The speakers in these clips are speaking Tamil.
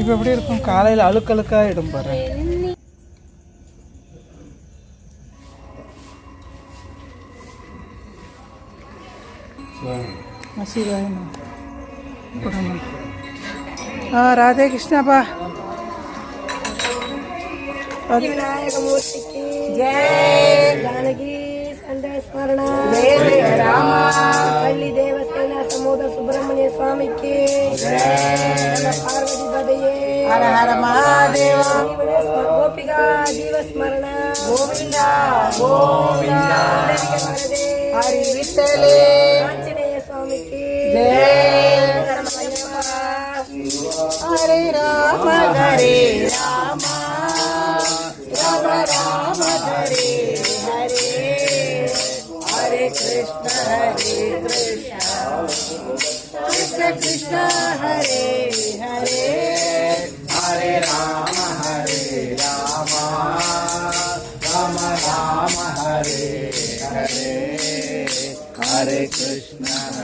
இப்போ எப்படி இருக்கும்? காலையில் அழுக்கழுக்கா இடம் பாரு. ஆ ராதே கிருஷ்ணாப்பா. விநாயகமூர்த்திக்கு ஜெய். ஜானகி. ಸ್ಮರಣ ಹಳ್ಳಿ ದೇವಸ್ಥಾನ ಸಮೂದ ಸುಬ್ರಹ್ಮಣ್ಯ ಸ್ವಾಮಿಗೆ ಪಾರ್ವತಿ ಪದೆಯೇ ಹರ ಹರ ಮಹಾದೇವ ಗೋಪಿಗಾ ಜೀವ ಸ್ಮರಣ ಗೋವಿಂದ ಗೋವಿಂದ ಹರಿ ವಿಠಲೇ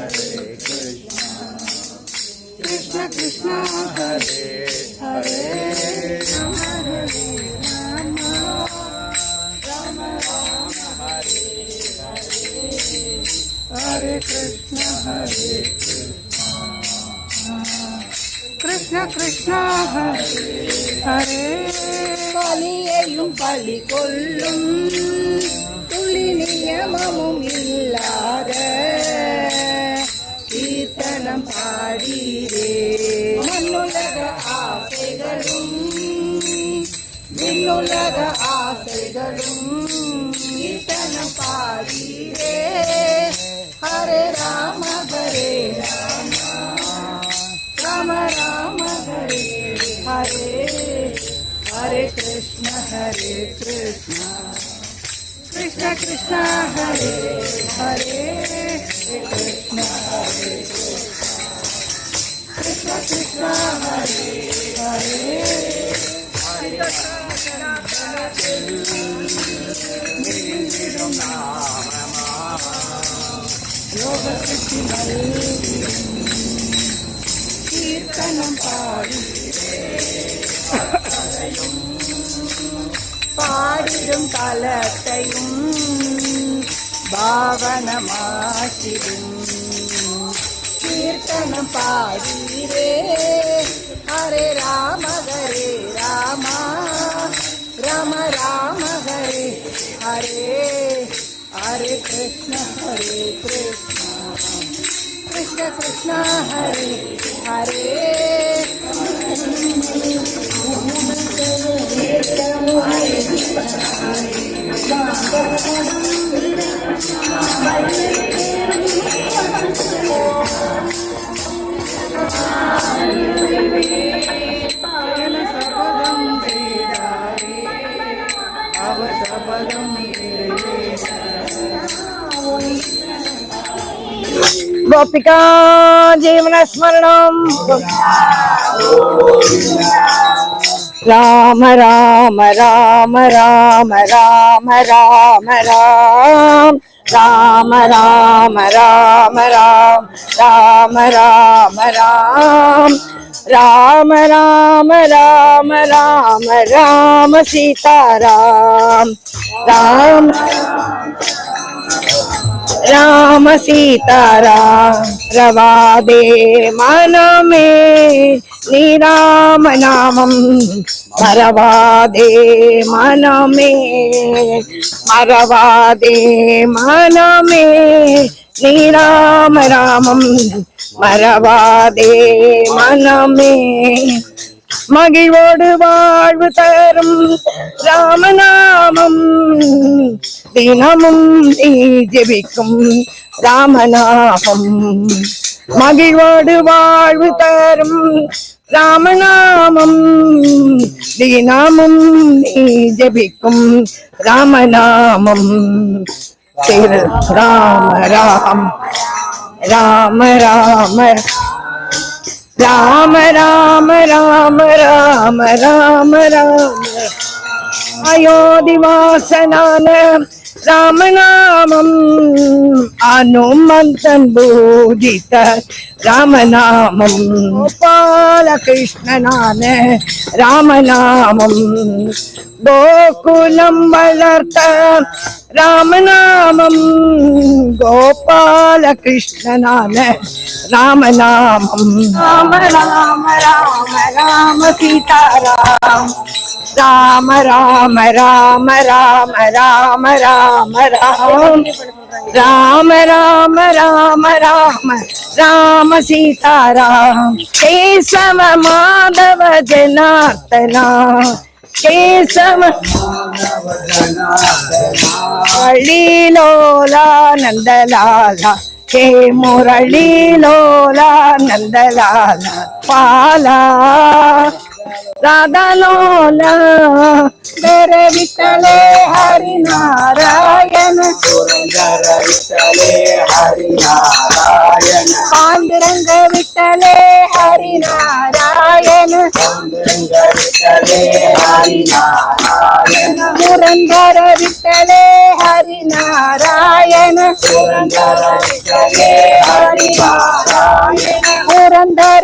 Hare Krishna, Krishna Krishna Hare Hare, Rama Rama, Rama Rama Hare Hare, Hare Krishna Hare Krishna. Krishna Krishna ഹരേ ഹരേ പലിയെയും പലി കൊല്ലും തുള്ളി നിയമമും ഇല്ലാതെ ഗാനം പാടിരേ മണ്ണുലക ആശകളും നിന്നുലക ആശകളും കീർത്തനം പാടിരേ ഹരേ രാമ ഹരേ രാമ രാമ രാമ ഹരേ ഹരേ ഹരേ കൃഷ്ണ ഹരേ കൃഷ്ണ కృష్ణ కృష్ణ హరే హరే కృష్ణ హరే கீர்த்தனம் பாடி பாடிடும் கலத்தையும் பாவனமாக்கிடும். रतन पारी रे। हरे राम हरे राम राम राम, हरे हरे। हरे कृष्ण हरे Krishna Krishna Krishna, Hare Hare. Gopika Jeevana Smaranam Rama Rama Rama Rama Rama Rama Rama Rama Rama Rama Rama Rama Rama Rama Rama Rama Rama Rama Sita Rama Rama Rama Ram सीतारा रवा दे मन में निराम नामम मरवा दे मन में मरवा दे मन में निराम रामम मरवा दे मन में மகிழ்வோடு வாழ்வு தரும் ராமநாமம் தினமும் நீ ஜெபிக்கும் ராமநாமம் மகிழ்வோடு வாழ்வு தரும் ராமநாமம் தினமும் நீ ஜெபிக்கும் ராமநாமம் திரு ராம ராம் ராம ராம राम राम राम राम राम राम। अयोधिवासनान राम नाम हनुमंतूजित राम नाम गोपाल कृष्ण नाम राम नाम गोकुलम वलर्त राम नाम गोपाल कृष्ण नाम राम नाम राम राम राम राम सीता राम ராம ராம ராம ராம ராம ராம ராம. ராம ராம ராம ராம ராம சீதாராம். கேசவ மாதவ ஜனார்த்தனா. கேசவ முரளிலோலா நந்தலாலா. ஹே முரளிலோலா நந்தலாலா. பாலா. రాధలోలా వేరే విట్టలే హరి నారాయణ విట్టలే హరి నారాయణ పాండురంగ విట్టలే హరి నారాయణ పాండురంగ విట్టలే హరి నారాయణ పురంధర విట్టలే హరి నారాయణ పురంధర విట్టలే హరి నారాయణ పురంధర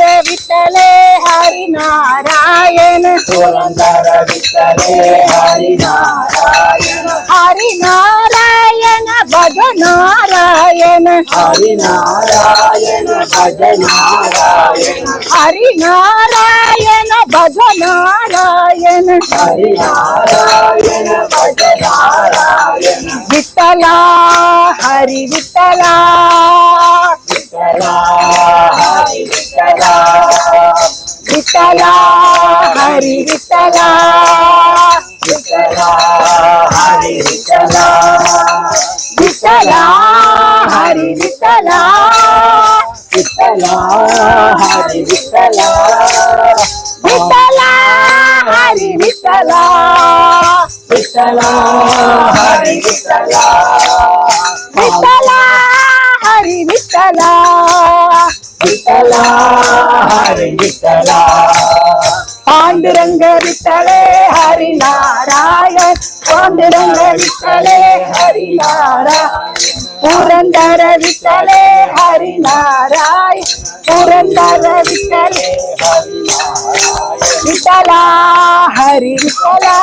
நாராயண புரந்தர வித்தரே ஹரி நாராயண ஹரி நாராயண பஜ நாராயண ஹரி நாராயண பஜ நாராயண ஹரி நாராயண பஜ நாராயண ஹரி நாராயண பஜ நாராயண விட்டலா ஹரி விட்டலா விட்டலா ஹரி விட்டலா విఠలా హరి విఠలా విఠలా హరి విఠలా విఠలా హరి విఠలా విఠలా హరి విఠలా విఠలా హరి విఠలా విఠలా హరి విఠలా విఠలా హరి பாண்டுரங்க விட்டலே ஹரி நாராயண் பாண்டுரங்க விட்டலே ஹரி நாராயண் புரந்தர விட்டலே ஹரி நாராயண் புரந்தர விட்டலே விட்டலா ஹரி விட்டலா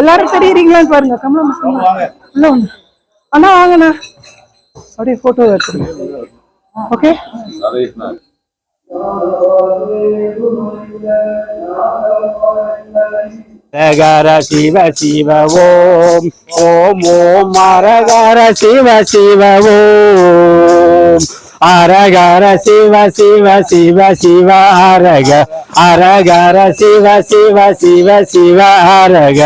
எல்லாரும் தெரியுறீங்களான்னு பாருங்க கமலம் அண்ணா வாங்கண்ணா. அப்படியே போட்டோ எடுத்துருங்க. ஓகே அரகர சிவ சிவ ஓம். ஓம் ஓம். அரகர சிவ சிவ ஓம். அரகர சிவ சிவ சிவ சிவ அரக. அரகர சிவ சிவ சிவ சிவ அரக.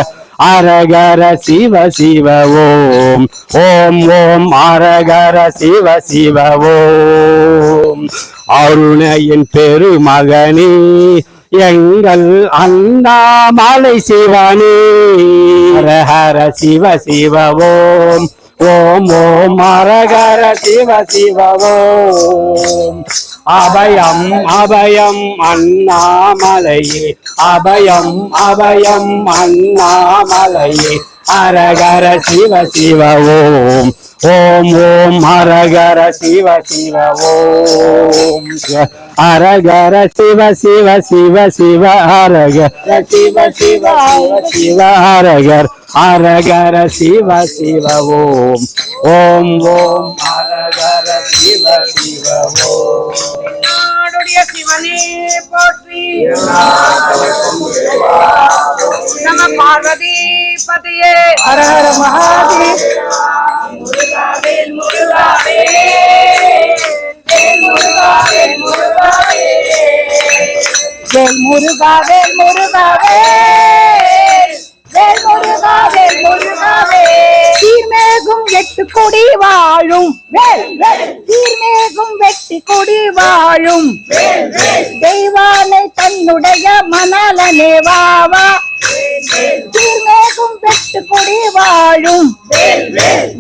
அரகர சிவ சிவ ஓம். ஓம் ஓம் அரகர சிவ சிவ ஓம். அருணையின் பெருமகனே எங்கள் அண்ணாமலை சிவனே. ஹர ஹர சிவ சிவ ஓம். ஓம் ஓம் ஹரஹர சிவ சிவவோம் அபயம் அபயம் அண்ணாமலையே. அபயம் அபயம் அண்ணாமலையே. அரகர சிவ சிவவோம் ஓம். ஓம் ஓம் சிவ சிவவோம் ஹரஹர சிவ சிவ சிவ சிவ ஹரஹர சிவ சிவ சிவ ஹரஹர ஹரஹர சிவ சிவ ஓம். ஓம் ஓம். ஹரஹர சிவ சிவ ஓம் சிவனே போற்றி. நம பார்வதி பதையே ஹர ஹர மகாதேவ். வேல் முருகா வேல் முருகா வேல். வேல் முருகா வேல் முருகா வேல். சீர்மேகும் வெட்டு கொடி வாழும். வேல் சீர்மேகும் வெட்டி கொடி வாழும். தெய்வானை தன்னுடைய மணலனே வாவா சீர்மேகும் வெட்டு கொடி வாழும்.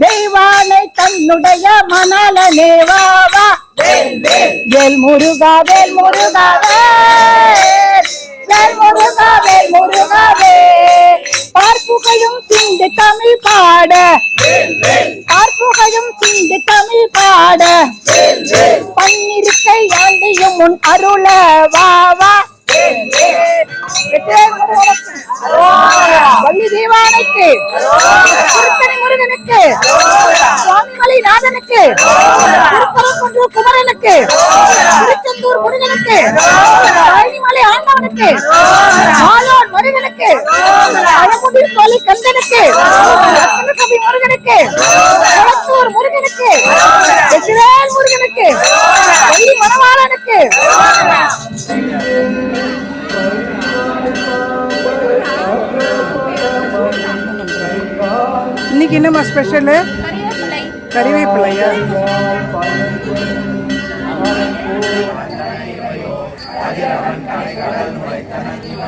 தெய்வானை தன்னுடைய மணலனே வாவா வேல் முருகா வேல் முருகா வேல். வேல் முருகா வேல் முருகாவே பார்ப்புகையும் சிந்து தமிழ் பாட. பார்ப்புகையும் சிந்து தமிழ் பாட. பன்னிருக்கை ஆண்டியும் முன் அருள வா வா. வள்ளி தேவானைக்கு. முருகனுக்கு. சுவாமிமலை நாதனுக்கு. குமரனுக்கு. திருச்செந்தூர் முருகனுக்கு. ஆண்டவனுக்கு ஆலோன் முருகனுக்கு. அழகுடி சோலை கந்தனுக்கு. ரத்னசபை முருகனுக்கு. குளத்தூர் முருகனுக்கு. வெற்றிவேல் முருகனுக்கு. வள்ளி மணவாளனுக்கு. இன்னைக்கு என்னம்மா ஸ்பெஷலு கறிவேப்பிலையா?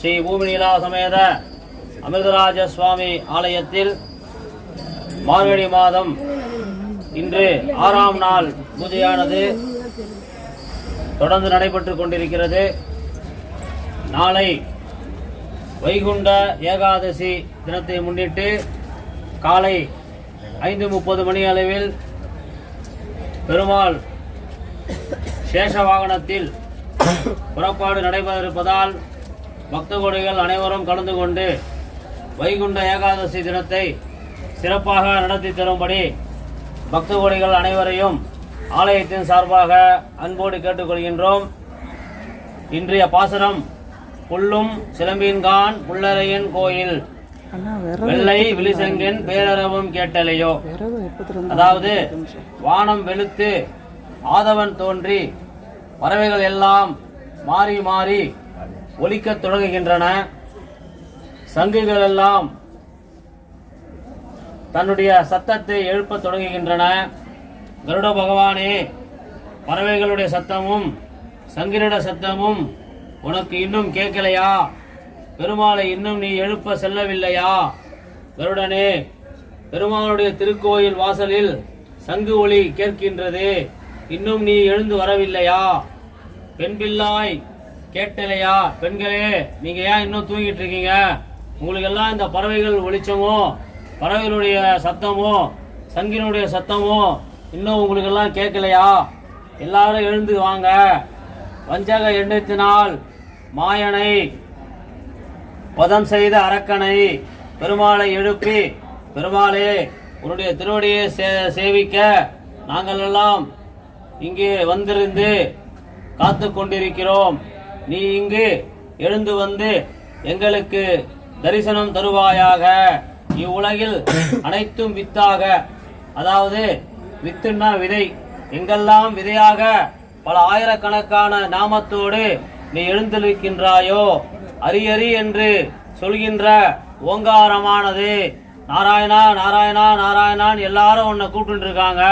ஸ்ரீ பூமிநிலா சமேத அமிர்தராஜ சுவாமி ஆலயத்தில் மார்கழி மாதம் இன்று ஆறாம் நாள் பூஜையானது தொடர்ந்து நடைபெற்று கொண்டிருக்கிறது. நாளை வைகுண்ட ஏகாதசி தினத்தை முன்னிட்டு காலை ஐந்து முப்பது மணி அளவில் பெருமாள் சேஷ வாகனத்தில் புறப்பாடு நடைபெறிருப்பதால் பக்த கோடிகள் அனைவரும் கலந்து கொண்டு வைகுண்ட ஏகாதசி தினத்தை சிறப்பாக நடத்தி தரும்படி பக்த கோடிகள் அனைவரையும் ஆலயத்தின் சார்பாக அன்போடு கேட்டுக்கொள்கின்றோம். இன்றைய பாசுரம் புல்லும் சிலம்பின்கான் புல்லரையன் கோயில். வெள்ளை விழிசெங்கன் பேரரவும் கேட்டலையோ? அதாவது வானம் வெளுத்து ஆதவன் தோன்றி பறவைகள் எல்லாம் மாறி மாறி ஒலிக்கத் தொடங்குகின்றன. சங்குகள் எல்லாம் தன்னுடைய சத்தத்தை எழுப்பத் தொடங்குகின்றன. கருட பகவானே பறவைகளுடைய சத்தமும் சங்கிரட சத்தமும் உனக்கு இன்னும் கேட்கலையா? பெருமாளை இன்னும் நீ எழுப்ப செல்லவில்லையா? கருடனே பெருமாளுடைய திருக்கோயில் வாசலில் சங்கு ஒளி கேட்கின்றது. இன்னும் நீ எழுந்து வரவில்லையா? பெண் பிள்ளாய் கேட்டலையா பெண்களே? நீங்க ஏன் இன்னும் தூங்கிட்டு இருக்கீங்க? உங்களுக்கு எல்லாம் இந்த பறவைகள் ஒளிச்சமோ பறவைகளுடைய சத்தமோ சங்கினுடைய சத்தமோ இன்னும் உங்களுக்கு எல்லாம் கேட்கலையா? எல்லாரும் எழுந்து வாங்க. வஞ்சக எண்ணத்தினால் மாயனை பதம் செய்த அரக்கனை பெருமாளை எழுப்பி பெருமாளே உன்னுடைய திருவடியை சே- சேவிக்க நாங்கள் எல்லாம் இங்கே வந்திருந்து காத்து கொண்டிருக்கிறோம் நீ இங்கு எழுந்து வந்து எங்களுக்கு தரிசனம் தருவாயாக. இவ்வுலகில் அனைத்தும் வித்தாக. அதாவது வித்துன்னா விதை. எங்கெல்லாம் விதையாக பல ஆயிரக்கணக்கான நாமத்தோடு நீ எழுந்திருக்கின்றாயோ அரியறி என்று சொல்கின்ற ஓங்காரமானது. நாராயணா நாராயணா நாராயணான்னு எல்லாரும் உன்னை கூப்பிட்டு இருக்காங்க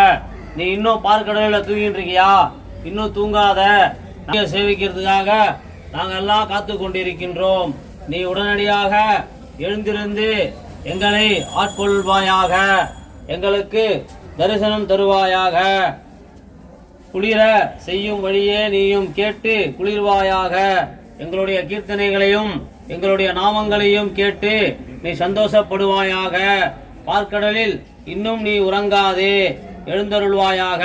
நீ இன்னும் பார்க்கடலில் தூங்கிட்டு இருக்கியா? இன்னும் தூங்காத. சேவிக்கிறதுக்காக நாங்க எல்லாம் காத்து கொண்டிருக்கின்றோம் நீ உடனடியாக எழுந்திருந்து எங்களை ஆட்கொள்வாயாக. எங்களுக்கு தரிசனம் தருவாயாக. குளிர செய்யும் வழியே நீயும் கேட்டு குளிர்வாயாக. எங்களுடைய கீர்த்தனைகளையும் எங்களுடைய நாமங்களையும் கேட்டு நீ சந்தோஷப்படுவாயாக. பார்க்கடலில் இன்னும் நீ உறங்காதே. எழுந்தருள்வாயாக.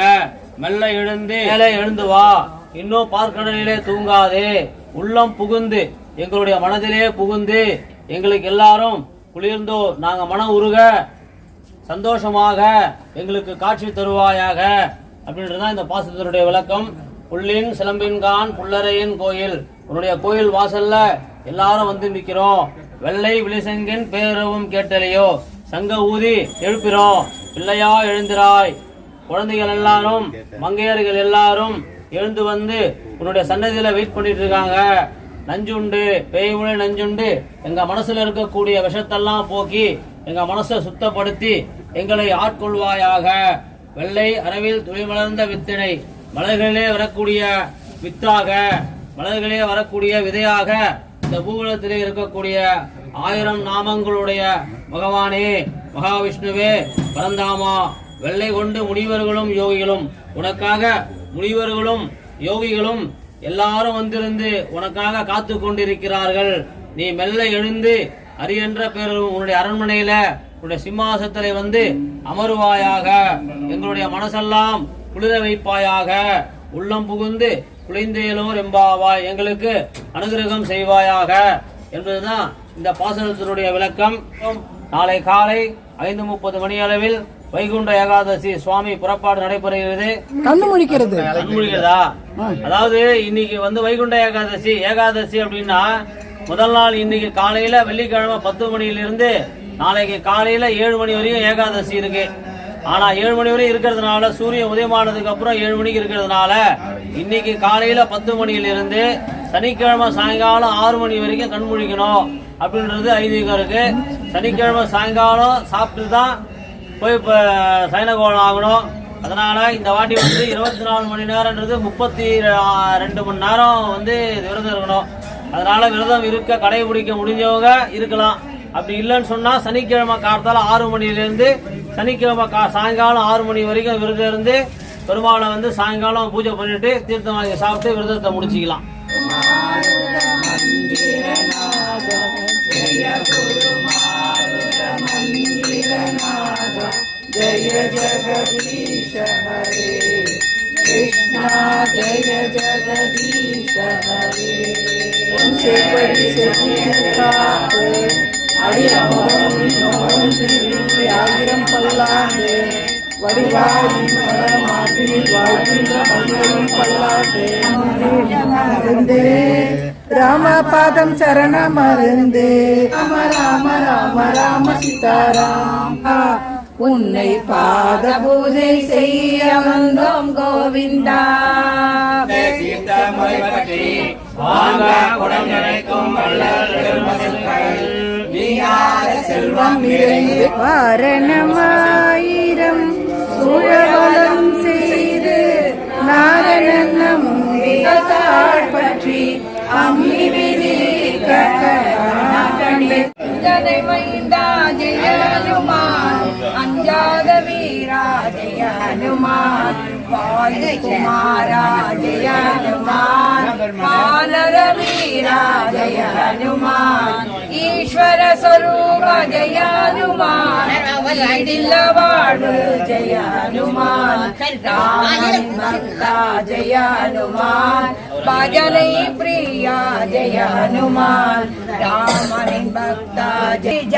மெல்ல எழுந்து மேலே எழுந்து வா. இன்னும் பார்க்கடலிலே தூங்காதே. உள்ளம் புகுந்து எங்களுடைய மனதிலே புகுந்து எங்களுக்கு எல்லாரும் குளிர்ந்தோ நாங்கள் மன உருக சந்தோஷமாக எங்களுக்கு காட்சி தருவாயாக அப்படின்றதுதான் இந்த பாசத்தினுடைய விளக்கம். புள்ளின் சிலம்பின்கான் புல்லறையின் கோயில். உன்னுடைய கோயில் வாசல்ல எல்லாரும் வந்து நிற்கிறோம். வெள்ளை விழிசங்கின் பேரவும் கேட்டலையோ? சங்க ஊதி எழுப்பிறோம். பிள்ளையா எழுந்திராய். குழந்தைகள் எல்லாரும் மங்கையர்கள் எல்லாரும் எழுந்து வந்து உன்னுடைய சன்னதியில வெயிட் பண்ணிட்டு இருக்காங்க நஞ்சுண்டு பேய்முனை நஞ்சுண்டு. எங்க மனசுல இருக்கக்கூடிய விஷத்தெல்லாம் போக்கி எங்க மனசை சுத்தப்படுத்தி எங்களை ஆட்கொள்வாயாக. வெள்ளை அரவில் துளிமலர்ந்த வித்தினை மலர்களிலே வரக்கூடிய வித்தாக மலர்களிலே வரக்கூடிய விதையாக இந்த பூகுலத்திலே இருக்கக்கூடிய ஆயிரம் நாமங்களுடைய பகவானே மகாவிஷ்ணுவே பரந்தாமா வெள்ளை கொண்டு முனிவர்களும் யோகிகளும் உனக்காக முனிவர்களும் யோகிகளும் எல்லாரும் வந்திருந்து உனக்காக காத்து கொண்டிருக்கிறார்கள். நீ மெல்ல எழுந்து அரியன்ற பேரும் உன்னுடைய அரண்மனையில உன்னுடைய சிம்மாசத்திலே வந்து அமருவாயாக. எங்களுடைய மனசெல்லாம் குளிர வைப்பாயாக. உள்ளம் புகுந்து குளிந்தேலோர் எம்பாவாய் எங்களுக்கு அனுகிரகம் செய்வாயாக. என்பதுதான் இந்த பாசனத்தினுடைய விளக்கம். நாளை காலை ஐந்து முப்பது மணி அளவில் வைகுண்ட ஏகாதசி சுவாமி புறப்பாடு நடைபெறுகிறது. கண்ணு முழிக்கிறது. கண்மொழிகிறதா அதாவது இன்னைக்கு வந்து வைகுண்ட ஏகாதசி ஏகாதசி அப்படின்னா முதல் நாள் இன்னைக்கு காலையில வெள்ளிக்கிழமை பத்து மணியிலிருந்து நாளைக்கு காலையில ஏழு மணி வரையும் ஏகாதசி இருக்கு. ஆனா ஏழு மணி வரையும் இருக்கிறதுனால சூரியன் உதயமானதுக்கு அப்புறம் ஏழு மணிக்கு இருக்கிறதுனால இன்னைக்கு காலையில பத்து மணியிலிருந்து சனிக்கிழமை சாயங்காலம் ஆறு மணி வரைக்கும் கண் முழிக்கணும் அப்படின்றது ஐதீகம் இருக்கு. சனிக்கிழமை சாயங்காலம் சாப்பிட்டு தான் போய் இப்போ சைனகோலம் ஆகணும் அதனால் இந்த வாட்டி வந்து இருபத்தி நாலு மணி நேரம்ன்றது முப்பத்தி ரெண்டு மணி நேரம் வந்து விரதம் இருக்கணும். அதனால் விரதம் இருக்க கடைபிடிக்க முடிஞ்சவங்க இருக்கலாம். அப்படி இல்லைன்னு சொன்னால் சனிக்கிழமை காலத்தால் ஆறு மணிலேருந்து சனிக்கிழமை கா சாயங்காலம் ஆறு மணி வரைக்கும் விரதம் இருந்து பெருமாளை வந்து சாயங்காலம் பூஜை பண்ணிட்டு தீர்த்தம் வாங்கி சாப்பிட்டு விரதத்தை முடிச்சிக்கலாம். ஆயிரம் பல்லாண்டு வடிவாடி மாற்றில் வாழ்கின்ற மனிதன் பல்லாண்டு ராமபாதம் சரணம் மருந்து ராம ராம ராம ராம சீதாராம். உன்னை பாத பூஜை செய்ய வந்தோம் கோவிந்தா. வாங்க பெருமக்கள் செல்வம் நிறைந்து வாரணமாயிரம் சூழவலம் செய்து நம்பிதாள் பற்றி அம்மி விதி அஞ்சதை மைந்தா ஜெய ஹனுமான் അഞ്ജാത വീരാ ഹനുമാൻ ബാലകുമാരാ ഹനുമാൻ ബാലര ഹനുമാൻ ഈശ്വര സ്വരൂപ ജയ ഹനുമാൻ വീടില്ല ജയ ഹനുമാൻ രാമൻ ഭക്ത ജയ ഹനുമാൻ ഭജനൈ പ്രിയ ജയ ഹനുമാൻ രാമൻ ഭക്ത ജയ